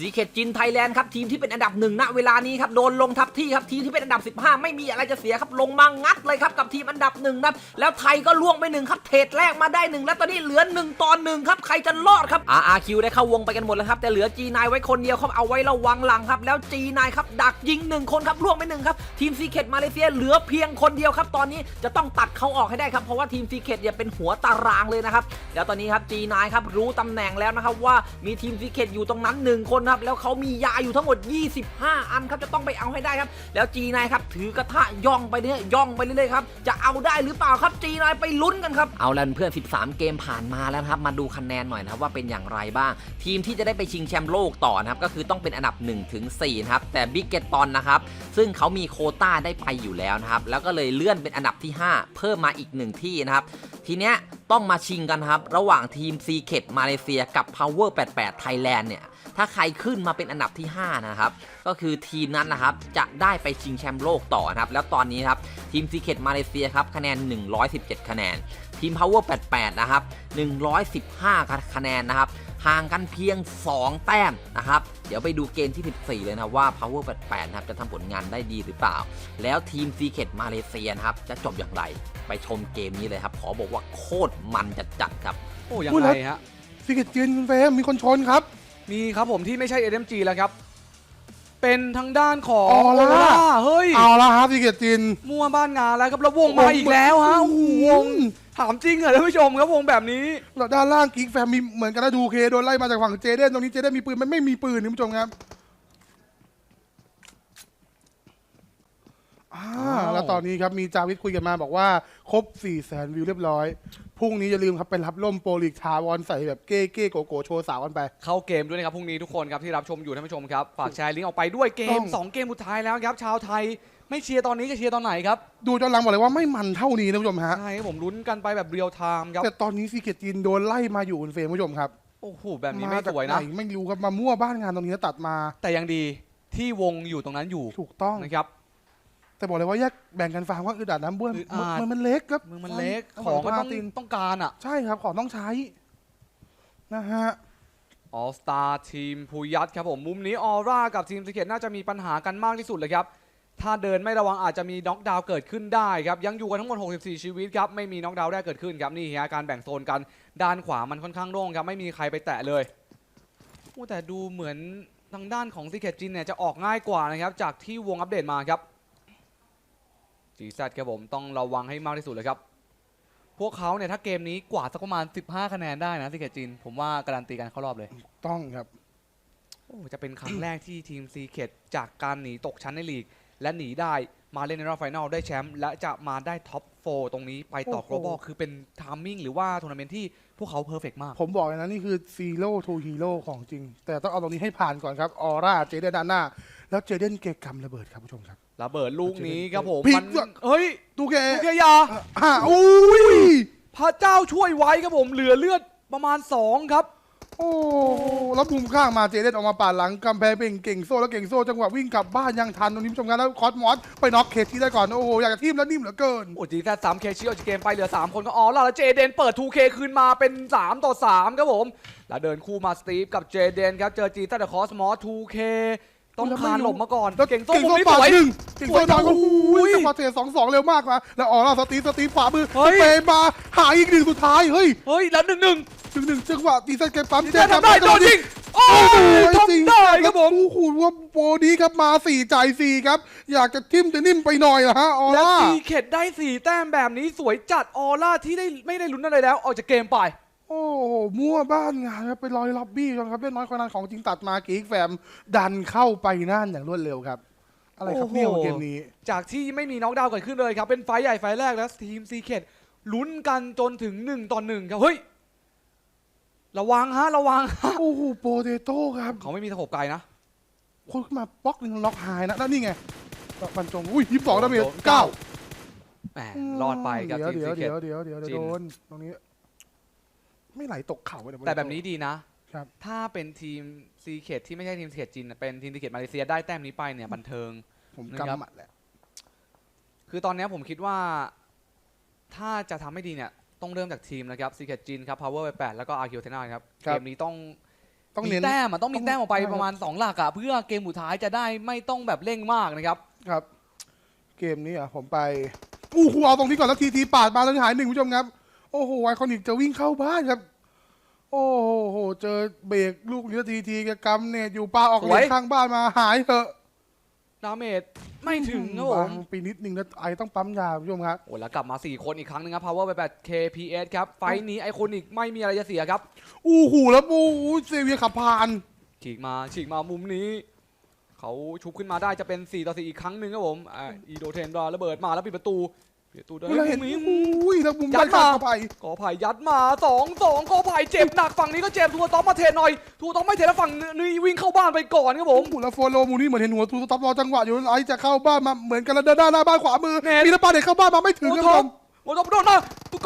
สีเขตจินไทยแลนด์ครับทีมที่เป็นอันดับหนึ่งณเวลานี้ครับโดนลงทับที่ครับทีมที่เป็นอันดับ 15 ไม่มีอะไรจะเสียครับลงมางัดเลยครับกับทีมอันดับหนึ่งครับแล้วไทยก็ล่วงไปหนึ่งครับเทรดแรกมาได้หนึ่งแล้วตอนนี้เหลือหนึ่งต่อหนึ่งครับใครจะรอดครับ RRQ ได้เข้าวงไปกันหมดแล้วครับแต่เหลือ G9 ไว้คนเดียวครับเอาไว้ระวังหลังครับแล้ว G9 ครับดักยิงหนึ่งคนครับล่วงไปหนึ่งครับทีมซีเขตมาเลเซียเหลือเพียงคนเดียวครับตอนนี้จะต้องตัดเขาออกให้ได้ครับเพราะว่าทีมซีเขตเนี่ยเป็นหัวตารางเลยนะครับแล้วตอนนี้ครับ G9 ครับรู้ตำแหน่งแล้วนะครับว่ามีทีมซีเขตอยู่ตรงนั้นหนึ่งคนครับ แล้วเขามียาอยู่ทั้งหมด 25 อันครับจะต้องไปเอาให้ได้ครับ แล้ว G9 ครับถือกระทะย่องไปเรื่อยย่องไปเรื่อยๆครับจะเอาได้หรือเปล่าครับ G9 ไปลุ้นกันครับเอาแล้วเพื่อน 13 เกมผ่านมาแล้วครับมาดูคะแนนหน่อยนะครับว่าเป็นอย่างไรบ้าง ทีมที่จะได้ไปชิงแชมป์โลกต่อนะครับก็คือต้องเป็นอันดับ1ถึง4ครับแต่บิ๊กเกตตอนนะครับซึ่งเขามีโคต้าได้ไปอยู่แล้วนะครับแล้วก็เลยเลื่อนเป็นอันดับที่ 5 เพิ่มมาอีก1ที่นะครับทีเนี้ยต้องมาชิงกันครับ ระหว่างทีม c ีเค t มาเลเซียกับ Power 88 Thailand เนี่ย ถ้าใครขึ้นมาเป็นอันดับที่ 5 นะครับ ก็คือทีมนั้นนะครับจะได้ไปชิงแชมป์โลกต่อนะครับ แล้วตอนนี้ครับทีม c ีเค t มาเลเซียครับคะแนน 117 คะแนน ทีม Power 88 นะครับ 115 คะแนนนะครับห่างกันเพียง 2 แต้มนะครับ เดี๋ยวไปดูเกมที่ 14 เลยนะว่า Power 88 นะครับ จะทำผลงานได้ดีหรือเปล่า แล้วทีม c ีเค t มาเลเซียนะครับ จะจบอย่างไร ไปชมเกมนี้เลยครับ ขอบอกว่าโคตรมันจัดจัดๆครับ โอ้ยังพูดไงแล้วฮะซิกเก็ตจีนคุณเฟรมมีคนชนครับ มีครับผมที่ไม่ใช่ SMG แล้วครับ เป็นทางด้านของออร่าออร่าเฮ้ย เอาละครับซิกเก็ตจีนมั่วบ้านงานแล้วครับแล้ววงมาอีกแล้วฮะโอ้โหวงถามจริงเหรอท่านผู้ชมครับวงแบบนี้ แล้วด้านล่างกิ๊กแฟมมีเหมือนกันนะดูเคโดนไล่มาจากฝั่งเจเดนตรงนี้เจเดนมีปืนมันไม่มีปืนคุณผู้ชมครับ อ่าอ้าวแล้วตอนนี้ครับมีจาวิทคุยกันมาบอกว่าครบ4ี่แสนวิวเรียบร้อย พรุ่งนี้อย่าลืมครับไปรับล่มโปรลีกทาวอนใส่แบบเก้เก้โกโก้โชว์สาวกันไป เข้าเกมด้วยนะครับพรุ่งนี้ทุกคนครับที่รับชมอยู่ท่านผู้ชมครับฝากแชร์ลิงก์ออกไปด้วยเกต้มอง2เกมสุดท้ายแล้วครับชาวไทย ไม่เชียร์ตอนนี้จะเชียร์ตอนไหนครับดูจอนหลังบอกเลยว่าไม่มันเท่านี้นะคุณผู้ชมฮะใช่ครับผมลุ้นกันไปแบบเรียลไทม์ครับแต่ตอนนี้ซีเกตจีนโดนไล่มาอยู่คุณเฟรมคุณผู้ชมครับโอ้โหแบบนี้ไม่สวยมานะจากไหไม่รู้ครับมามั่วบ้านงานตรงนี้แล้วตัดมา แต่ยังดีที่วงอยู่ตรงนั้นอยู่ถูกต้องนะครับ แต่บอกเลยว่าแยกแบ่งกันฟังว่าอึดอัดน้ำบ้วนอึดอัด มันมันเล็กครับเมืองมันเล็กใช่ของก็ต้องตีนต้องการอะ ใช่ครับ ของต้องใช้นะฮะ ออสตาทีมพูยัตครับผม มุมนี้ออร่ากับทีมสเกตน่าจะมีปัญหากันมากที่สุดเลยครับ ถ้าเดินไม่ระวังอาจจะมีน็อกดาวน์เกิดขึ้นได้ครับ ยังอยู่กันทั้งหมด 64 ชีวิตครับ ไม่มีน็อกดาวน์แรกเกิดขึ้นครับนี่ฮะการแบ่งโซนกันด้านขวามันค่อนข้างโล่งครับไม่มีใครไปแตะเลยโอ้แต่ดูเหมือนทางด้านของ s ิเ e ตจินเนี่ยจะออกง่ายกว่านะครับจากที่วงอัปเดตมาครับ จีซครับผมต้องระวังให้มากที่สุดเลยครับ พวกเขาเนี่ยถ้าเกมนี้กว่าดสักประมาณ 15 คะแนนได้นะ s ิเ e ตจิน ผมว่าการันตีการเข้ารอบเลย ต้องครับ โอ้จะเป็นครั้งแรกที่ทีมซีเคดจากการหนีตกชั้นในลีก และหนีได้ มาเล่นในรอบไฟนอลได้แชมป์และจะมาได้ท็อปโฟตรงนี้ไปต่อโอ้โห global คือเป็นทามมิ่งหรือว่าทัวร์นาเมนต์ที่พวกเขาเพอร์เฟกมาก ผมบอกเลยนะนี่คือซีโร่ทูฮีโร่ของจริง แต่ต้องเอาตรงนี้ให้ผ่านก่อนครับ ออร่าเจเดนด้านหน้า แล้วเจเดนเกกำระเบิดครับผู้ชมครับระเบิดลูกนี้ครับผมพลิกมันด้วยเฮ้ยตูเกลูกเกียาอ่าอุ้ยพระเจ้าช่วยไว้ครับผมเหลือเลือดประมาณ 2 ครับ โอ้แล้วมุมข้างมาเจเดนออกมาปาดหลังกำแพงเป็นเก่งโซ่แล้วเก่งโซ่จังหวะวิ่งกลับบ้านยังทันตรงนี้ผู้ชมครับแล้วคอสมอสไปน็อกเคที่ได้ก่อนโอ้โหอยากจะทิมแล้วนิ่มเหลือเกินโอ้จีแค่สามเคชิออกจากเกมไปเหลือ 3 คนก็อ๋อแล้วแล้วเจเดนเปิด 2K คืนมาเป็น 3 ต่อ 3 ครับผม แล้วเดินคู่มาสตีฟกับเจเดนครับเจอจีแซดคอสมอส 2K ต้องคานหลบมาก่อนแล้วเก่งโซ่เก่งมุมโซ่นี้ปาสดวย หนึ่งเก่งโซ่ดาวก็โอ้โอ้ยยจังหวะเทสองสองเร็วมากมาแล้วออร่าสตีฟสตีฟขวามือเฮ้ย เปมาหาอีกหนึ่งสุดท้ายเฮ้ยเฮ้ยแล้วหนึ่งหนึ่งหนึ่งหนึ่งจังหวะตีเซนเกมปั๊มจีแซดทำได้โดนยิงโอ้โอ้โหยจริงทำได้ครับผมโอ้โหว่าโปรดีครับมาสี่จ่ายสี่ครับ อยากจะทิมจะนิ่มไปหน่อยเหรอฮะออแล้วร่า ซีเข็ดได้ 4 แต้มแบบนี้สวยจัดออร่าที่ได้ไม่ได้ลุ้นอะไรแล้ว ออกจากเกมไป โอ้โหมั่วบ้านงานครับไปลอยล็อบบี้จนครับเล่นน้อยคนนั้นของจริงตัดมากีกแฟมดันเข้าไปนั่นอย่างรวดเร็วครับ อะไรครับเนี่ยโอ้โหเกมนี้ จากที่ไม่มีน็อกดาวน์เกิดขึ้นเลยครับ เป็นไฟท์ใหญ่ไฟท์แรกแล้วทีมซีเ e ดลุ้นกันจนถึง1ต่อ1ครับ เฮ้ย ระวังฮะ ระวังฮะโอ้โหโปเตโต้ครับ เขาไม่มีสกบไกลนะคนขึ้นมาบล็อกหนึ่งล็อกหายนะแล้วนี่ไงบรรจงอุ้ยยี่สิบสองดาเมจเก้าแหมรอดไปครับเดี๋ยวทีมเดี๋ยซีวเ e เดี๋ยดวเดี๋ยวเดี๋ยวจินโดนตรงนี้ ไม่ไหลตกเข่าเลยแต่แบบนี้ดีนะ ครับ ถ้าเป็นทีมซีเ e ดที่ไม่ใช่ทีมซีเ e ดจินเป็นทีมซีเ e ดมาเลเซียได้แต้มนี้ไปเนี่ยบันเทิง ผมนะครับกำหมัดแหละ คือตอนเนี้ยผมคิดว่า ถ้าจะทำให้ดีเนี่ยต้องเริ่มจากทีมนะครับซีเ e ดจินครับพาวเวอร์ไปแปดแล้วก็อาร์คิวเทนาครับเกมนี้ต้องต้องมีเน้นแต้มอะต้องมีต้องแต้มออกไปใช่ครับประมาณ 2 หลักอะเพื่อเกมสุดท้ายจะได้ไม่ต้องแบบเร่งมากนะครับ ครับ เกมนี้อะผมไปอู้หูเอาตรงนี้ก่อนแล้วทีทีปาดมาแล้วหายหนึ่งคุณผู้ชมครับ โอ้โหไอคอนิกจะวิ่งเข้าบ้านครับ โอ้โห เจอเบรกลูกเรือทีทีกับกำเนตอยู่ปลาออกเลสวยนข้างบ้านมาหายเถอะดาเมจไม่ถึงครับผวามงไปนิดนึงแล้วไอต้องปั๊มยาคุณผู้ชมครับโอ้แล้วกลับมา 4 คนอีกครั้งหนึงครับ Power ไป8 KPS ครับ ไฟท์นี้ไอคอนิกไม่มีอะไรจะเสียครับอู้หูแล้วโอ้โหเซเวียขับผ่านฉีกมาฉีกมามุมนี้เขาชุบขึ้นมาได้จะเป็น 4 ต่อ 4 อีกครั้งหนึ่งครับผมอ่าอีโดเทนดราระเบิดมาแล้วปิดประตู ปิดประตูด้วยเราเห็นมุมนี้อุ้ยแล้วมุมยัได้ดข้ามาเข้าไปกอไผ่ยัดมาสองสองกอไผ่เจ็บหนักฝั่งนี้ก็เจ็บทัวร์ต๊อปมาเทหน่อยทัวร์ต๊อปไม่เทแล้วฝั่งนี้วิ่งเข้าบ้านไปก่อนครับผมโอ้โหแล้วโฟโลมูนี่เหมือนเห็นหัวตูตับรอจังหวะอยู่ไอจะเข้าบ้านมาเหมือนกันแล้วเดินหน้าหน้าบ้านขวามือเน็ตมีน้ำปลาเด็กเข้าบ้านมาไม่ถึงโอ้ครับท็ผอปมโอ้ท็อปโดนมา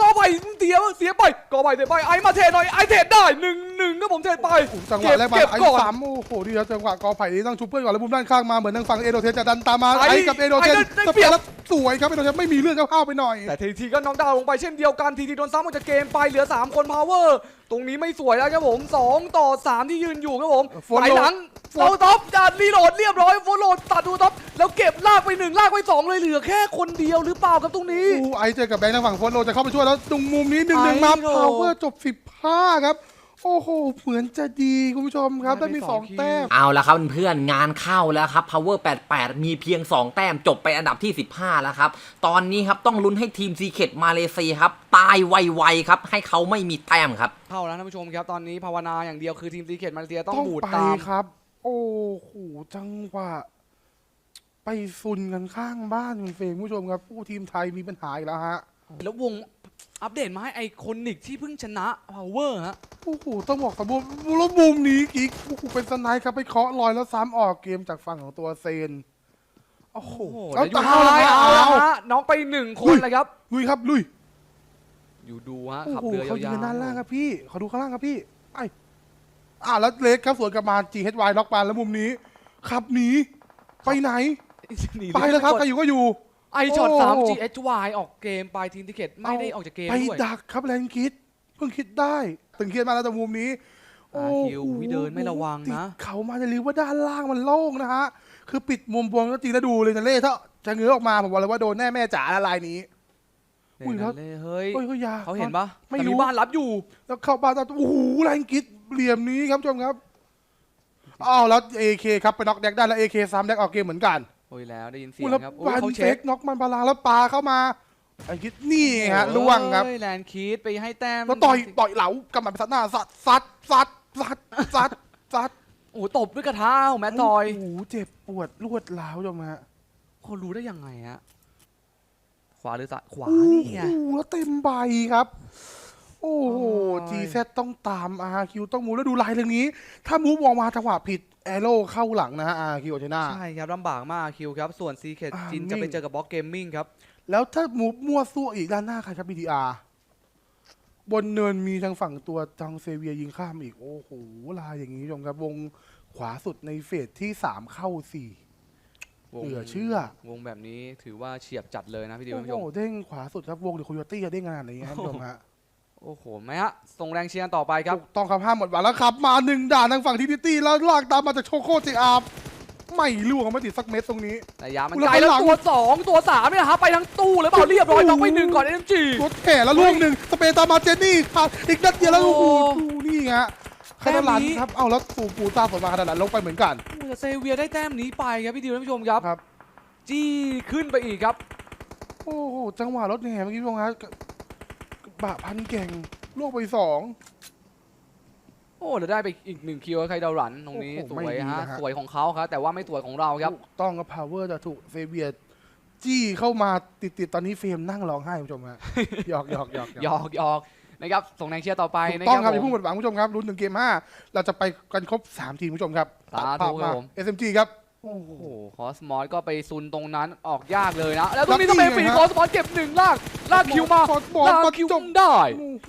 กอไผ่เสียเสียไปกอไผ่เสียไปไอมาเทหน่อยไอเทได้หนึ่งหนึ่งครับผมเทไปจังหวะแรกมาเก็บไอ้ก่อน สามโอ้โหดีแล้วจังหวะกอไผ่นี้ต้องชุบเพื่อนก่อนแล้วมุมด้านข้างมาเหมือนทางฝั่งเอโดเทนจะดันตามมาไอ้ไอ้กับเอโดเทนไอ้ได้ได้สเปรีเปียยบ แล้วสวยครับเอโดเทนไม่มีเรื่องเข้าๆไปหน่อย แต่ทีทีก็น็อกดาวน์ลงไปเช่นเดียวกันทีทีโดนซ้ำออกจากเกมไปเหลือ 3 คนพาวเวอร์ ตรงนี้ไม่สวยแล้วครับผม 2 ต่อ 3 ที่ยืนอยู่ครับผมโฟโลไหลหลังโฟเราท็อปจัดรีโหลดเรียบร้อยโฟโลตัดดูท็อปแล้วเก็บลากไปหนึ่งลากไปสองเลยเหลือแค่คนเดียวหรือเปล่าครับตรงนี้ อู้ไอ้เจอกับแบงค์ทางฝั่งโฟนโลจะเข้าไปช่วยแล้วตรงมุมนี้หนึ่งหนึ่งไอ้มาโดพาวเวอร์จบสิบห้าครับ โอ้โหเหมือนจะดีคุณผู้ชมครับได้ได้ไปมีสสอองงคิวแต้มเอาละครับเพื่อนๆงานเข้าแล้วครับ Power 88 มีเพียง 2 แต้มจบไปอันดับที่ 15 แล้วครับ ตอนนี้ครับต้องลุ้นให้ทีมซีเค t มาเลเซียครับ ตายไวๆครับ ให้เขาไม่มีแต้มครับ เข้าแล้วท่านผู้ชมครับตอนนี้ภาวนาอย่างเดียวคือทีมซีเกตมาเลเซียต้องต้องบูดไปตามครับ โอ้โหจังหวะไปซุนกันข้างบ้านคุณเฟรมคุณผู้ชมครับผู้ทีมไทยมีปัญหาอีกแล้วฮะแล้ววง อัปเดตมาให้ไอคอนิกที่เพิ่งชนะพาวเวอร์ฮะ โอ้โห ต้องบอกสมบูรณ์แล้วมุมนี้กิ๊กโอ้โหเป็นสไนด์ครับไปเคาะลอยแล้วซ้ำออกเกมจากฝั่งของตัวเซน โอ้โหโอ้โหแล้แล้ววอยู่ตาท้ายแล้วเอาเอาละฮะน้องไปหนึ่งคนเลยครับ ลุยครับ ลุย อยู่ดูฮะโอ้ขับโหเรือเขายืยานวด้านล่างครับพี่เขาดูข้างล่างครับพี่ ไอ้อ่าแล้วเลสครับสวนกลับมา GHY ล็อกปานแล้วมุมนี้ขับหนีไปไหนหนีไปแล้วครับกใครอยู่ก็อยู่ ไอช็อตโอ้ สาม GHY ออกเกมไปทีมทิเกตไม่ได้ออกจากเกมไปด้วยดักครับแลนคิด เพิ่งคิดได้ ตึงเครียดมากแล้วแต่มุมนี้อ่าคิวโอ้โหวิเดินไม่ระวังนะติดเขามาจะรีว่าด้านล่างมันโล่งนะฮะ คือปิดมุมบวงก็จริงแล้วดูเลยนะเล่ถ้าจะเงื้อออกมาผมบอกเลยว่าโดนแน่แม่จ๋าละลายนี้ อุ้ยแล้วเเลยเฮ้ยเฮ้ยก็อยา เขาเห็นปะไม่แต่รู้ มีบ้านรับอยู่ แล้วเข้าบ้านตอนโอ้โหแรงกิดเหลี่ยมนี้ครับผู้ชมครับอ้าวแล้ว AK ครับไปน็อกแดกได้แล้ว AK ซ้ำแดกออกเกมเหมือนกัน โอ้ยแล้วได้ยินเสียอุ้งยแล้วครับโอ้ยวันเขาเช็เช็คคน็อกมันบาลางแล้วปาเข้ามาไอ้คิดนี่ฮะล่วงครับเฮ้ยแลนด์คีดไปให้แต้มแล้วต่อยต่อยเหลากำมันไปซัดหน้าซัดซัดซัดซัดซัดซัดโอ้โหตบด้วยกระทะของแมตตอยโอ้โหเจ็บปวดรวดร้าวจมฮะเขารู้ได้ยังไงฮะขวาหรือซ้ายขวาโอ้นี่ไงโหแล้วเต็มใบครับ โอ้โหโอ้ยจีเซต้องตามอาคิวต้องมูฟแล้วดูลายเรื่องนี้ ถ้ามูฟออกมาจังหวะผิดแอโร่เข้าหลังนะฮะอาคิวชนะใช่ครับลำบากมากคิวครับ ส่วนซีเคอ่าจินจะไปนิ่งเจอกับบล็อกเกมมิ่งครับ แล้วถ้ามูฟมั่วซั่วอีกด้านหน้าใครครับ BTR บนเนินมีทางฝั่งตัวจังเซเวียยิงข้ามอีก โอ้โห ลายอย่างนี้ผู้ชมครับ วงขวาสุดในเฟสที่3เข้า4วงเหลือเชื่อ วงแบบนี้ถือว่าเฉียบจัดเลยนะพี่ดิวโอ้ท่านผู้ชโหมเด้งขวาสุดครับวงเดอะโคโยตี้จะเด้งขนาดนี้ครับผู้ชมฮะ โอ้โหไหมฮะส่งแรงเชียร์ต่อไปครับ ถูกต้องครับห้ามหมดหวังแล้วครับ มาหนึ่งด่านทางฝั่งทีนิตี้แล้วลากตามมาจากโชโคเจอาร์ไม่ล่วงไม่ติดสักเม็ดตรงนี้ แต่ยามันอุ๊ยไกลแล้แล้ววข้างหลังตัวสองตัวสามเนี่ยนะฮะไปทั้งตู้เลยเปล่าเรียบร้อยโอ้โหน้องไปหนึ่งก่อนเอ็มจีรถแข่แล้วล่วงหนึ่งสเปรย์ตามมาเจนนี่ขาดอีกนัดเดียวแล้วโอ้โอ้โหโหดูนี่ฮะคานาลันครับเอาแล้วปูปูตาสวนมาคานาลันลงไปเหมือนกันแต่เซเวียได้แต้มนี้ไปครับพี่ดิวท่านผู้ชมครับครับจี้ขึ้นไปอีกครับ โอ้โหจังหวะรถแห่เมื่อกี้พี่วงฮะบะพันเก่งล่วงไปสอง โอ้แล้วได้ไปอีกหนึ่งคิวใครดาวรันตรงนี้โอ้โหสไม่วยดีฮะนะฮะ สวยของเขาครับแต่ว่าไม่สวยของเราครับ ถูกต้องกับพาวเวอร์จะถูกเซเวียจี้เข้ามาติดๆตอนนี้เฟรมนั่งร้องไห้คุณผู้ชมฮะ หยอกหยอกหยอกหยอกหยอกนะครับส่งแรงเชียร์ต่อไปถูกนะต้องคครัรับบอย่าผเพิ่มงหมดหวังคุณผู้ชมครับลุ้นถึงเกม5เราจะไปกันครบ 3 ทีมคุณผู้ชมครับสาธุตัดภาพครัมาบผม SMG ครับ โอ้โหคอสมอสก็ไปซุนตรงนั้นออกยากเลยนะ แล้วตรงนี้แล้ต้วองเป็นนี่ฝีไงฮะคอสมอสเก็บหนึ่งลากลากคิวมาคอสบอลลากมาคิวจบได้โอ้โห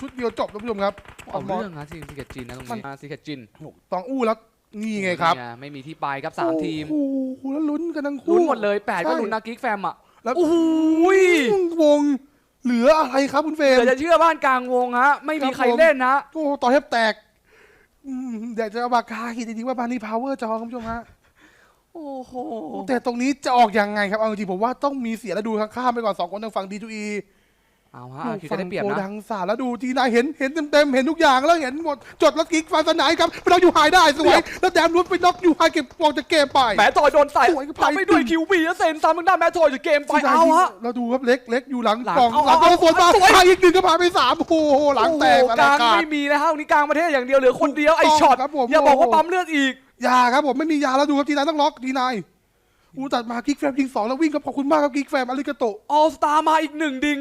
ชุดเดียวจบท่านผู้ชมครับเอาเรื่องนะซีซีเกตจินนะตรงนี้ซีเกตจินถูกต้องอู้แล้วนี่ไงครับนี่ไม่มีที่ไปครับสามทีมโอ้โหแล้วลุ้นกันทั้งคู่ลุ้นหมดเลยแปดก็ใช่ลุ้นนะกิ๊กแฟมอะแล้วโอ้โหวงเหลืออะไรครับคุณเฟรมเดี๋ยวจะเชื่อบ้านกลางวงฮะไม่มีใครครับผมเล่นนะโอ้โหต่อแทบแตกอืมอยากจะเอาปากกาขีดจริงๆว่าบานี่พาวเวอร์จอคุณผู้ชมฮะ โอ้โหแต่ตรงนี้จะออกยังไงครับเอาจริงๆผมว่าต้องมีเสียแล้วดูข้ามๆไปก่อนสองคนทางฝั่ง D2E เอาฮะอาคิวก็ได้เปรียบโกนะดังสาแล้วดูทีนายเห็นเห็นเต็มๆเห็นทุกอย่างแล้วเห็นหมดจดแล้วกิ๊กฟันสนายครับไปน็อกยูไฮได้สวยแล้วแดมรุดไปน็อกยูไฮเก็บออกจากเกมไปแหมทอยโดนใส่สวยครับทำไม่ด้วยคิวบีแล้วเซนซ้ำทางด้านแมททอยจากเกมไปทีนายเอาฮะเราดูครับเล็กเล็กอยู่หลังหลังกล่องเอาหลังเอาตัวสวนมาเอาสวยพาอีกหนึ่งก็พาไปสามโอ้โหหลังแตกโอ้โหมากลางกาไม่มีนะฮะวันนี้กลางประเทศอย่างเดียวเหลือคนเดียวไอ้ถูกต้องช็อตครับผมอย่าบอกว่าโอ้โหปั๊มเลือดอีก ยาครับผมไม่มียาแล้วดูครับทีนายต้องล็อกทีนายอูตัดมากิ๊กแฟมยิงสองแล้ววิ่งครับขอบคุณมากครับกิ๊กแฟมอาริกาโตะออสตามาอีกหนึ่งดิง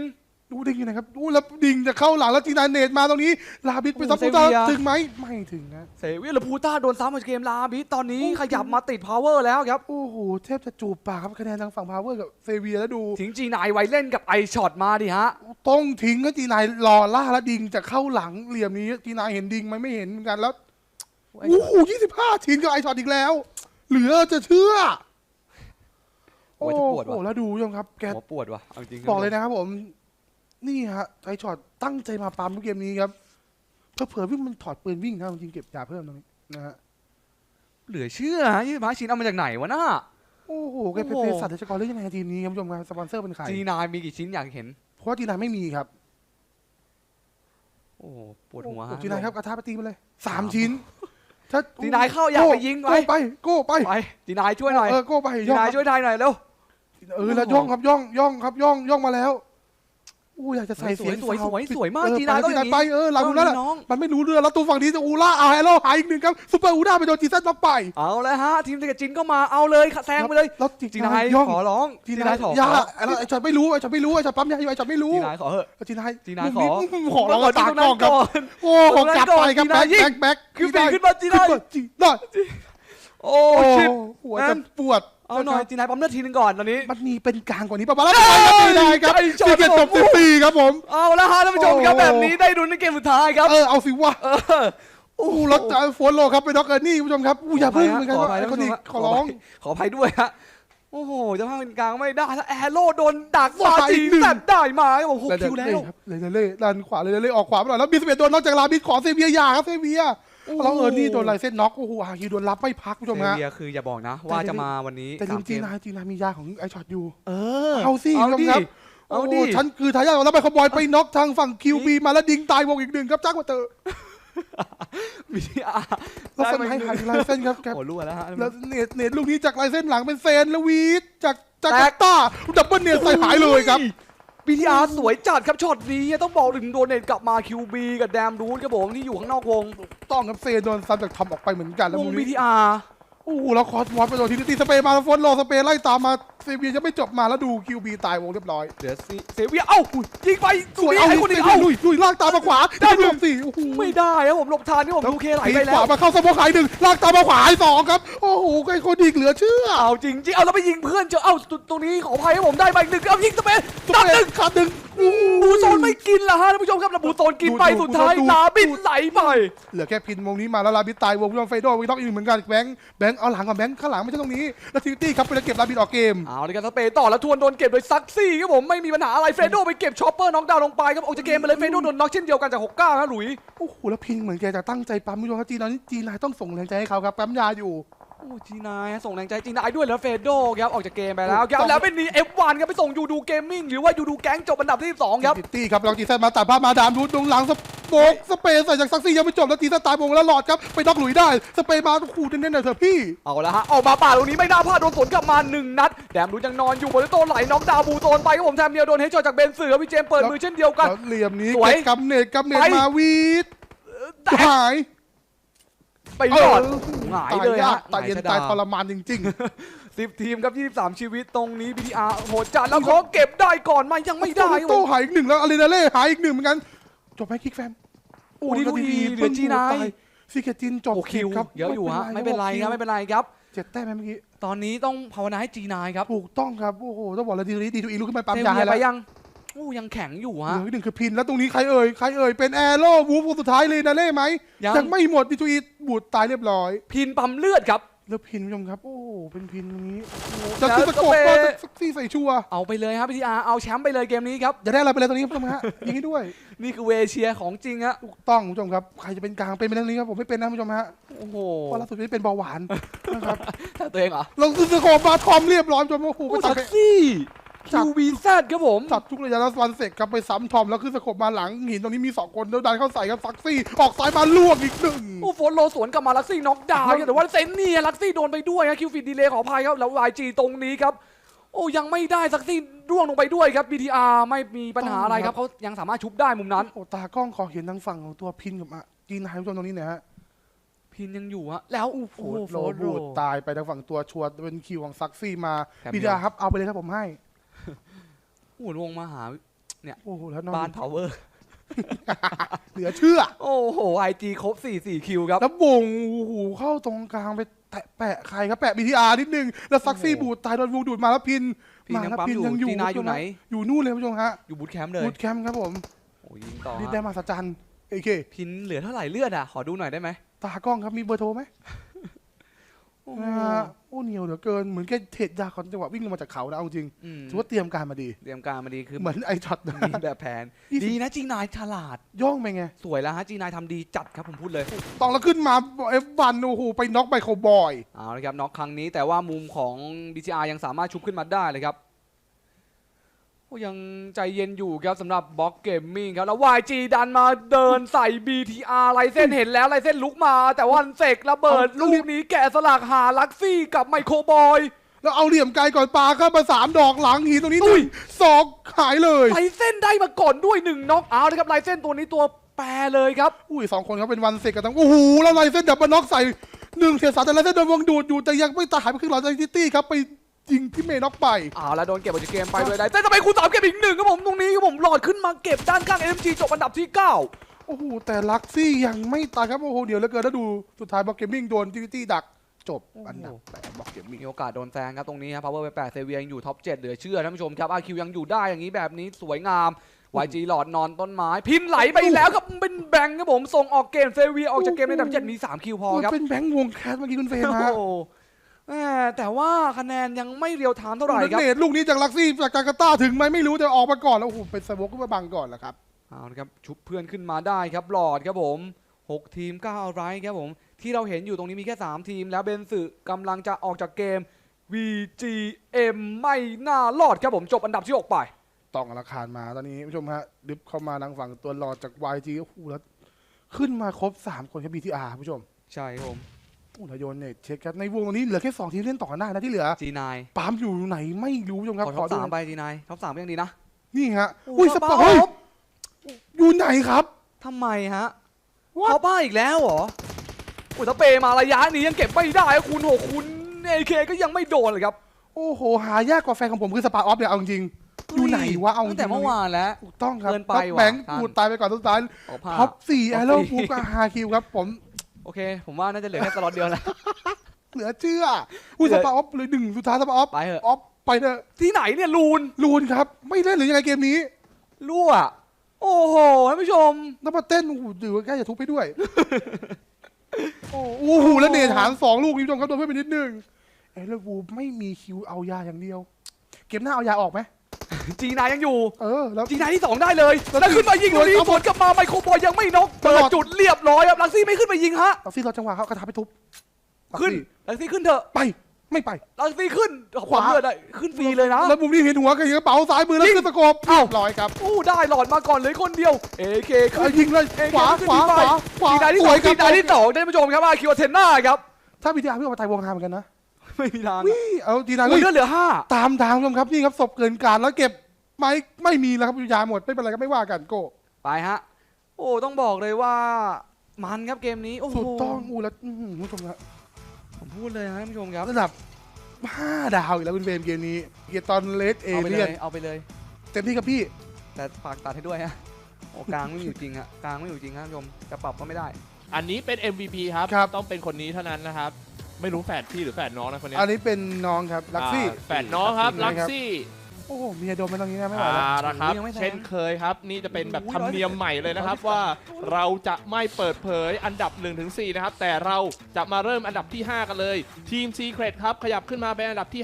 ดูดิ่งอยู่ไหนครับดูแล้วดิ่งจะเข้าหลังแล้วทีนายเนตมาตรงนี้ ลาบิดไปโอ้ซับเซปูเวีตายถึงไหมไม่ถึงนะเซเวียร์ลพูต้าโดนซ้ำจากเกมลาบิสตอนนี้ขยับมาติดพาวเวอร์แล้วครับโอ้โหแทบจะจูบปากครับคะแนนทางฝั่งพาวเวอร์กับเซเวียแล้วดูทิ้งจีนายไว้เล่นกับไอช็อตมาดิฮะต้องทิ้งก็จีนายรอล่าแล้วดิงจะเข้าหลังเหลี่ยมนี้จีนายเห็นดิงไหมไม่เห็นเหมือนกันแล้ว โอ้โหยี่สิบห้าทีนกับไอช็อตอีกแล้ว เหลือจะเชื่อโอ้ยจะปวดว่ะ โอ้โหแล้วดูผู้ชมครับแก หัวปวดว่ะเอาจริงบอกเลยนะครับผม นี่ฮะไอช็อตตั้งใจมาปั๊มทุกเกมนี้ครับเผื่อๆวิ่งมันถอดปืนวิ่งนะจริงๆเก็บยาเพิ่มตรงนี้นะฮะเหลือเชื่อยี่สิบห้าชิ้นเอามาจากไหนวะน่าโอ้โหแกเป็นโอ้เภโหสัชกรเล่นยังไงทีมนี้ครับผู้ชมครับสปอนเซอร์เป็นใครจีนายมีกี่ชิ้นอยากเห็น เพราะว่าจีนายไม่มีครับโอ้โหปวดหัวโอ้ฮะจีนายครับกระทะไปตีมาเลยสามชิ้น ถ้าจีนายเข้าอยากไปยิงโก้ไปโก้ไปไปจีนายช่วยหน่อยเออโก้ไปจีย่องนายครับช่วยไทยหน่อยเร็วเออแล้วย่องครับย่องย่องครับย่องย่องมาแล้ว อู้อยากจะใส่สวยเสียงสวยซาวสวยสวยมากเออจีนายไปต้องอย่างนี้ไปเออหลังนั้นแหละน้องมันไม่รู้เรื่องแล้วตัวฝั่งนี้จะอูล่าอาแฮโร่หายอีกหนึ่งครับซูเปอร์อูล่าไปโดนจีซันน็อกไป เอาเลยฮะ ทีมเทคจินก็มาเอาเลยแซงไปเลยแล้วจีจีนายย่องขอร้องจีนายขออย่าขอไอ้ไอ้ฉันไม่รู้ไอ้ฉันไม่รู้ไอ้ฉันปั๊มยาอยู่ไอ้ฉันไม่รู้จีนายขอเหอะจีนายจีนายขอขอร้องขอตาที่กล้องครับตรงนั้นก่อนโอ้โหกลับไปครับจีนายยิงแบ็คแบ็คคือปีนขึ้นมาจีนายจีนายโอ้โอ้ชิตหัวจะปวด เอาหน่อยจีนายปั๊มเลือดทีนึงก่อนตอนนี้ มันมีเป็นกลางกว่านี้ประมาณแล้วจีนายครับใจจอซีดเกตจบผมสิบสี่ครับผม เอาละฮะท่านผู้ชมครับโอ้แบบนี้ได้รุนในเกมสุดท้ายครับ เออเอาสิวะเออโอ้โหแล้วจะโฟนโลครับไปน็อกเออร์นี่คุณผู้ชมครับอู้อย่าพึ่งเหมือนกันขอว่าอภัยไอ้ท่านคนผู้ชนี้มฮะขอร้อง ขออภัยด้วยฮะโอ้โหจะพาเป็นกลางไม่ได้ถ้าแอโร่โดนดักว่าฟาไปทีหนึ่งแต่ได้มาครับผมหกเลยคิวแล้วครับเลยเลยเลยดันขวาเลยเลยออกขวาไปหน่อยแล้วบีสเปียโดนน็อกจากลาบิสขอเซเวียยาครับเซเวีย แล้วเออร์นี่โดนไลเส้นน็อกโอ้โหอาคิวโดนรับไม่พักคุณผู้ชมเซฮะเวียคืออย่าบอกนะ ว่าจะมาวันนี้แต่ลืมสามเกจีนายจีนายมียาของไอช็อตอยู่เออเอาสิเอาคุณดิผู้ชมครับเอาดิโฉันคือทายาทของรับไปขบอยไปน็อกทางฝั่งคิวบีมาแล้วดิงตายวงอีกหนึ่งครับจ้างมาเตอร์วิทยาแล้วได้สไหมมัยหายไลเส้นครับแกโอ้รั่วแล้วฮะแล้วเนตเนตลูกนี้จากไลเส้นหลังเป็นเซนแล้ววีดจากจากแตกกาตาดับเบิลเนตใส่หายเลยครับ วิทยาสวยจัดครับช็อตนี้ต้องบอกถึงโดนเนตกลับมาคิวบีกับแดมรูนครับผมที่อยู่ข้างนอกวง ต้องครับเซนโดนซัดจากทอมออกไปเหมือนกันแล้ววลูงกวินี้ทยา โอ้โหแล้วคอสมอสไปโดนทีนตีสเปย์มาแล้วฟอนโลสเปย์ไล่ตามมาเซเวียจะไม่จบมาแล้วดูคิวบีตายวงเรียบร้อยเดี๋ยวซีเซเวียเอ้ายิงไปสวยเอาเอาไอ้คนเซนี้เวียเอ้าลุยลุยลากตามมาขวาได้ได้รวมสี่โอ้โหไม่ได้ครับผมหลบทานนี่ผมดูเคไหลตีไปขแล้ววามาเข้าสมองขายหนึ่งลากตามมาขวาอีกสองครับโอ้โหไอ้คนดีเหลือเชื่อเอาจริงจริงเอาแล้วไปยิงเพื่อนเจอเอ้าตรงตรงนี้ขออภัยครับผมได้ไปอีกหนึ่งเอายิงสเปนสตัดเปหนึ่ย์งขาดหนึ่งโอ้โหบูโซนไม่กินละฮะท่านผู้ชมครับแล้วบูโซนกินไปดูดูสุดท้ายดูดูลาบินไหลไปเหลือแค่พินวงนี้มาแล้วลาบิดตายวงพี่น้องเฟโดวินอกอีกเหมือนกันแบงค์แบงค์เอาหลังกับแบงค์ข้างหลังไม่ใช่ตรงนี้แล้วทิวตี้ครับไปเก็บลาบิดออกเกมเอาเลยกันสเปนต่อแล้วทวนโดนเก็บโดยซักซี่ครับผมไม่มีปัญหาอะไรเฟรโดไปเก็บชอปเปอร์น็อกดาวน์ลงไปครับออกจากเกมไปเลยเฟรโดโดนน็อกเช่นเดียวกันจาก69นะหลุยโอ้โหแล้วพินเหมือนแกจะตั้งใจปั๊มผู้ชมครับจีนอนนี้จีนายต้องส่งแรงใจให้เขาครับปั๊มยาอยู่โอ้จีนายส่งแรงใจจีนายด้วยแล้วเฟรโดครับออกจากเกมไปแล้วถูกคต้รัอบงแล้วเป็นนี F1 ครับไปส่งยูดูเกมมิ่งหรือว่ายูดูแก๊งจบอันดับที่2ครับทิวตี้ครับลองจีแซนมาตัดภาพมาดามดูตรงหลังสโปกสเปย์ใส่จากซักซี่ยังไม่จบแล้วจีแซนตายวงแล้วหลอดครับไปน็อกหลุยได้สเปย์มาโอ้โหเน้นๆหน่อยเถอะพี่เอาละฮะออกมาป่าตรงนี้ไม่น่าพลาดโดนสวนกลับมาหนึ่งนัดแดมรู้ยังนอนอยู่บนโตไหลน็อกดาวน์บูโซนไปครับผมแทมเนียโดนเฮดช็อตจากเบนเสือพี่เจมส์เปิดมือเช่นเดียวกันแล้วเหลี่ยมนี้สวยเก็บกำเนิดกำเนิดไปมาวีดแต่หาย ไปรอดหงายเลยตฮะตายเย็นหงตายชะทรมานจริงสิบทีมครับ 23 ชีวิตตรงนี้ BTR โหดจัดแล้วขอเก็บได้ก่อนไหมายังๆไม่ได้ครับโต้ผมหายอีกหนึ่งแล้วอารีนาเล่หายอีกหนึ่งเหมือนกันจบไหมคิกแฟมโอ้นี่ดูดีเหลือจีนายซีเคจินจบโอ้คิวครับเยอะอยู่ฮะไม่เป็นไรครับไม่เป็นไรครับเจ็ดแต้มไหมเมื่อกี้ตอนนี้ต้องภาวนาให้จีนายครับถูกต้องครับโอ้โหต้องบอกเลยดีดีดีทูอีลุกขึ้นมาปั๊มเซยาเวีให้ยแล้ไปวยังโอ้ยังแข็งอยู่เหฮะลืออีกหนึ่งคือพินแล้วตรงนี้ใครเอ่ยใครเอ่ยเป็นแอโร่วูฟคนสุดท้ายเลยนาเล่ไหมยัง ยังไม่หมดดีทูอีบูดตายเรียบร้อย พินปั๊มเลือดครับ แล้วพินผู้ชมครับ โอ้โหเป็นพินตรงนี้โอ้โหแล้จะวขึ้นตะกบก็ก็เป็น สักซี่ใส่ชัวร์เอาไปเลยครับพีทีอาร์เอาแชมป์ไปเลยเกมนี้ครับ อย่าได้อะไรไปเลยตรงนี้ครับผู้ชมฮะ ยิงให้ด้วยนี่คือเวเชียของจริงฮะถูกต้องคุณผู้ชมครับใครจะเป็นกลางเป็นไปเรื่องนี้ครับผมไม่เป็นนะคุณผู้ชมฮะโอ้โหเพราะล่าสุดไม่ได้เป็นเบาหวานนะครับถ้าตัวเองเหรอเราซื้อสโคปมาทอมเรียบร้อยคุณผู้ชมโอ้โหโอ้ไปตัทัดกซี่จั คิบวบีแซดครับผม จัดทุกระยะแล้ววันเสร็จครับไปซ้ำทอมแล้วขึ้นสโคปมาหลังหินตรงนี้มีสองคนแล้วดันเข้าใส่ครับซักซี่ ออกซ้ายมาลวกอีกหนึ่งโอ้โฟนโลสวนกลับมาลักซี่น็อกดาวน์แต่ว่าเซนนี่ลักซี่โดนไปด้วยครับคิวฟิดดีเลยขออภัยครับแล้ววายจีตรงนี้ครับโอ้ยังไม่ได้สักซี่ร่วงลงไปด้วยครับ BTR ไม่มีปัญหาอะไรครับเขายังสามารถชุบได้มุมนั้นโอ้ตากล้องขอเห็นทางฝั่งของตัวพินกับอะจีนไฮผู้ชมตรงนี้หนะฮะพินยังอยู่ฮะแล้วโอ้โอ้โหโหโลบูดตายไปทางฝั่งตัวชัวร์เป็นคิวของซักซี่มาครับพีดาครับเอาไปเลยครับผมให้ โอ้โหวงมาหา โอ้โหแล้วน้องบ้านพาวเวอร์ เหลือเชื่อ โอ้โหไอจีครบ4 4คิวครับ แล้ววงโอ้โหเข้าตรงกลางไปแตะแปะใครครับแปะบีทีอาร์นิดนึง แล้วซักซี่โอ้โห บูดตายโดนวงดูดมาแล้วพินพินมายังแล้วปั๊มพินอยู่ยังอยู่จีนาอยู่ไหน อยู่นู่นเลยผู้ชมฮะอยู่บูทแคมป์เลยบูดแคมป์ครับผมโอ้ยิงต่อดินฮะแดนมาสจันเอเคพินเหลือเท่าไหร่เลือดอะ ขอดูหน่อยได้ไหมตากล้องครับมีเบอร์โทรไหมโอ้โห นะฮะโอ้เหนียวเหลือเกินเหมือนแกเทรดยาก่อนจังหวะวิ่งลงมาจากเขานะเอาจริงอืมถือว่าเตรียมการมาดี เตรียมการมาดีคือเหมือนไอช็อตนะ มีแบบแผน ยี่สิบ ดีนะจีนายฉลาด ย่องไปไง สวยแล้วฮะจีนายทำดีจัดครับผมพูดเลย ตองแล้วขึ้นมาเอฟวันโอ้โหไปน็อกไบโคบอย เอาละครับน็อกครั้งนี้แต่ว่ามุมของ BTR ยังสามารถชุบขึ้นมาได้เลยครับโอ้ ยังใจเย็นอยู่ครับสำหรับบล็อกเกมมิ่งครับ แล้ว YG ดันมาเดินใส่ BTR ไลเส้นเห็นแล้วไลเส้นลุกมา แต่ว่าเสกระเบิดเอาลูกนี้แกะสลักหาลักซี่กับไมโครบอย แล้วเอาเหลี่ยมไกลก่อนปาเข้ามาสามดอกหลังหินตรงนี้หอุ้นึ่ยงสองหายเลยไลเส้นได้มาก่อนด้วยหนึ่งน็อกเอาเลยครับไลเส้นตัวนี้ตัวแปรเลยครับ อุ้ยสองคนเขาเป็นวันเสกกันทั้งโอ้โหแล้วไลเส้นดับเบิลน็อกใส่หนึ่งเสียสามแต่ไลเส้นโดนวงดูดอยู่แต่ยังไม่ตายหายไปครึ่งหลอดจากซิตี้ครับไป ยิงที่เมย์น็อกไปเอาแล้วโดนเก็บออกจากเกมไปด้วยไลเส้นทำไมคูณสามเก็บอีกหนึ่งครับผมตรงนี้ครับผมหลอดขึ้นมาเก็บด้านข้าง MG จบอันดับที่เก้าโอ้โห แต่ลักซี่ยังไม่ตายครับ โอ้โห เดี๋ยวเหลือเกินแล้วดูสุดท้ายบล็อกเกมมิ่งโดนทิตี้ดักจบอันดับแปดบล็อกเกมมิ่งมีโอกาสโดนแซงครับตรงนี้ครับ power ไป8เซเวียยังอยู่ท็อป7เหลือเชื่อท่านผู้ชมครับ RQ ยังอยู่ได้อย่างนี้แบบนี้สวยงาม YG หลอดนอนต้นไม้ พินไหลไปแล้วครับเป็นแบงค์ครับผมส่งออกเกมเซเวียออกจากเกมในอันดับ7มี3คิวพอครับเป็นแบงค์วงแคสเมื่อกี้คุณเฟรมโอ้ฮะโห แหมแต่ว่าคะแนนยังไม่เรียวไทม์เท่าไหร่ครับเนตลูกนี้จากลักซี่จากจาการ์ตาถึงไหมไม่รู้แต่ออกมาก่อนแล้วโอ้โหเป็นสโมกขึ้นมาบังก่อนแล้วครับเอาละครับชุบเพื่อนขึ้นมาได้ครับหลอดครับผมหกทีม9ไรครับผม ที่เราเห็นอยู่ตรงนี้มีแค่ 3 ทีม แล้วเบนสึกำลังจะออกจากเกม VGM ไม่น่ารอดครับผมจบอันดับที่ 6 ไป ต้องราคารมาตอนนี้ผู้ชมฮะดึบเข้ามาทางฝั่งตัวรอจาก YG โอ้โหแล้วขึ้นมาครบ 3 คนครับ BTR ผู้ชม ใช่ครับผมโอ้โหแล้วโยนเน็ตเช็คครับในวงตรงนี้เหลือแค่2ทีมเล่นต่อกันได้นะที่เหลือ G9 ปาล์มอยู่ไหนไม่รู้ผู้ชมครับขอท็อปดูสามไป G9 ท็อปสามก็ยังดีนะ นี่ฮะโอ้อุ้ยสปอร์ตเฮ้ยท็อปอยู่ไหนครับทำไมฮะ What? ท็อปบ้าอีกแล้วเหรออุยถ้าเปมาระยะนี้ยังเก็บไม่ได้อะคูณหกคูณเอเคก็ยังไม่โดนเลยครับ โอ้โห หายากกว่าแฟนของผมคือสปาร์ออฟเนี่ยเอาจริงๆอยู่ไหนวะเอาจริตั้งงแต่เมื่อวานแล้วถูกต้องครับเกินไปท็อปว่ะแบงค์ท่านกูตายไปก่อนสุดท้ายขอพาท็อปสี่ท็แออปโร่สี่ฟูกับฮาคิวครับผม โอเค ผมว่าน่าจะเหลือแค่สล็อตเดียวแล้ว เหลือเชื่ออุ้ยเหลืสอปาร์ออฟเลยหนึ่งสุดท้ายสปาร์ออฟไปเถอะ ออฟไปเถอะที่ไหนเนี่ยลูนลูนครับ ไม่เล่นหรือยังไงเกมนี้รั่วโอ้โหท่านผู้ชมน้ำมาเต้นโอ้โหดือแค่จะทุบไปด้วย โอ้โอ้โหแล้วเนทหารสองลูกนี่ผู้ชมครับโดนเพื่อนไปนิดนึงเอเลวูไม่มีคิวเอายาอย่างเดียว เกมหน้าเอายาออกไหม จีนายยังอยู่ เออแล้ว จีนายที่สองได้เลยแล้วแล้วขึ้นมายิงตรงนี้เอาสวนกลับมาไมโครบอยยังไม่น็อกตเปิลดอดจุดเรียบร้อยครับลักซี่ไม่ขึ้นไปยิงฮะ ลักซี่รอจังหวะเขากระทาไปทุบลักขึ้นซี่ลักซี่ขึ้นเถอะไปไม่ไป ลักซี่ขึ้นขขวาวา เลือดได้ขึ้นฟรีเลยนะ แล้วมุมนี้เห็นหัวกับกระเป๋าซ้ายมือแล้วขึ้นสโคปเรียบร้อยครับอู้ได้หลอดมาก่อนเลยคนเดียว เอเคเอาขึ้น ยิงเลย เอเคขวาขึ้นขวาที่ขไป วาขวาจีนายที่สสอวงยครัจีบนายที่สองท่านผู้ชมครับอาคิวเทนน่าครับถ้าบีทีอาร์พี่เอาไปตายวงฮาเหมือนกันนะ ไม่มีทางวิเอาจีนายอุ้ยเลือดเหลือห้าตามทางชมครับนี่ครับศพเกินการแล้วเก็บไม่ไม่มีแล้วครับยาหมดไม่เป็นไรก็ไม่ว่ากันโก้ไปฮะ โอ้ต้องบอกเลยว่า มันครับเกมนี้โอ้โหสุดต้องอู้แล้วอื้อหือคุณผู้ชมครับผมพูดเลยฮะท่านผู้ชมครับระดับห้าดาวอีกแล้วคุณเฟรมเกมนี้เกียร์ตอนเลสเอเอาไปเลีเลยนยเอาไปเลยเต็มที่ครับพี่ แต่ฝากตัดให้ด้วยฮะโอ้กลางไม่อยู่จริงฮะกลางไม่อยู่จริงฮะท่านผู้ชมจะปรับก็ไม่ได้ อันนี้เป็น MVP ครับครับต้องเป็นคนนี้เท่านั้นนะครับ ไม่รู้แฝดพี่หรือแฝดน้องนะคนเนี้ยอันนี้เป็นน้องครับลักซี่ อ่าแฝดน้องครับลัลักกซี่ ซี่โอ้โหเมียโดนไปตรงนี้นะไม่ไหวแล้วอ่าละครับ ยังไม่แซงเช่นเคยครับ นี่จะเป็นแบบโอ้ยธรรมเนียมใหม่เลยนะครับ ว่าเราจะไม่เปิดเผยอันดับ 1-4 นะครับ แต่เราจะมาเริ่มอันดับที่ 5 กันเลย ทีม Secret ครับ ขยับขึ้นมาเป็นอันดับที่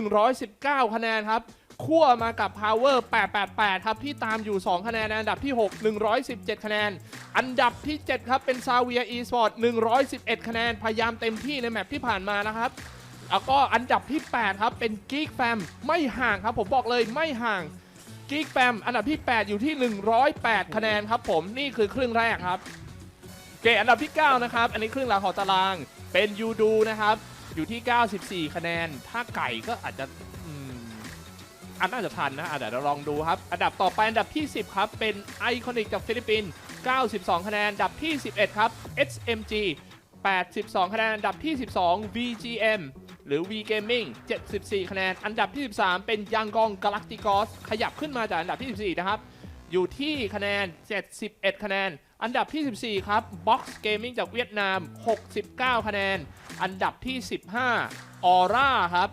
5 119 คะแนนครับ คั่วมากับ Power 888 ครับที่ตามอยู่ 2 คะแนนในอันดับที่ 6 117 คะแนน อันดับที่ 7 ครับ เป็น s a v i a Esport 111 คะแนน พยายามเต็มที่ในแมปที่ผ่านมานะครับแล้วก็อันดับที่ 8 ครับ เป็น Geek Fam ไม่ห่างครับ ผมบอกเลยไม่ห่าง Geek Fam อันดับที่ 8 อยู่ที่ 108 คะแนนครับผมนี่คือครึ่งแรกครับเกรดอันดับที่ 9 นะครับ อันนี้ครึ่งหลังของตารางเป็นยูดูนะครับ อยู่ที่ 94 คะแนน ถ้าไก่ก็อาจจะ อันน่าจะทันนะอะเดี๋ยวเราลองดูครับ อันดับต่อไปอันดับที่ 10 ครับ เป็นไอคอนิกจากฟิลิปปินส์92 คะแนนอันดับที่ 11 ครับ SMG 82 คะแนนอันดับที่ 12 VGM หรือ V Gaming 74 คะแนน อันดับที่ 13 เป็นยังกอง Galacticos ขยับขึ้นมาจากอันดับที่ 14 นะครับ อยู่ที่คะแนน 71 คะแนน อันดับที่ 14 ครับ Box Gaming จากเวียดนาม 69 คะแนน อันดับที่ 15 Aura ครับ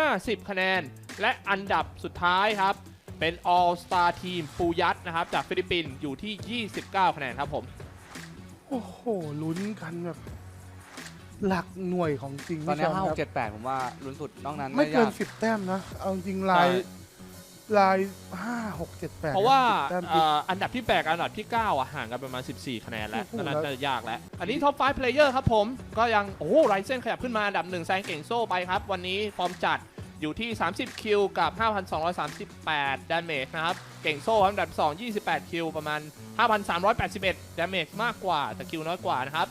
50 คะแนน และอันดับสุดท้ายครับ เป็น All Star Team ปูยัดนะครับ จากฟิลิปปินส์อยู่ที่ 29 คะแนนครับผม โอ้โห ลุ้นกันแบบ หลักหน่วยของจริงตอนนี้ผู้ชมห้าหคกรับเจ็ดแปดผมว่าลุ้นสุดนอกนั้นไม่เกินยากสิบแต้มนะ เอาจริงลายใช่ ลายห้าหกเจ็ดแปดเพราะว่า10แต้มเอ่ออันดับที่ 8 กับอันดับที่ 9อะห่างกันประมาณ 14 คะแนนแล้วโอ้โหดังนั้นแล้วจะยากแล้ว อันนี้ท็อป5 player ครับผม ก็ยัง โอ้โหไรเซนขยับขึ้นมาอันดับ1แซงเก่งโซ่ไปครับ วันนี้ฟอร์มจัด อยู่ที่ 30 คิวกับ 5,238ดาเมจนะครับ เก่งโซ่ครับอันดับ 2 28 คิวประมาณ 5,381ดาเมจมากกว่าแต่คิวน้อยกว่านะครับ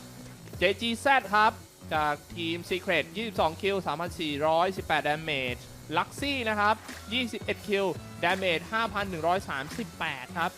JGZ ครับ จากทีม Secret 22 คิว 3,418ดาเมจลักซี่นะครับ 21 คิวดาเมจ5,138 ครับ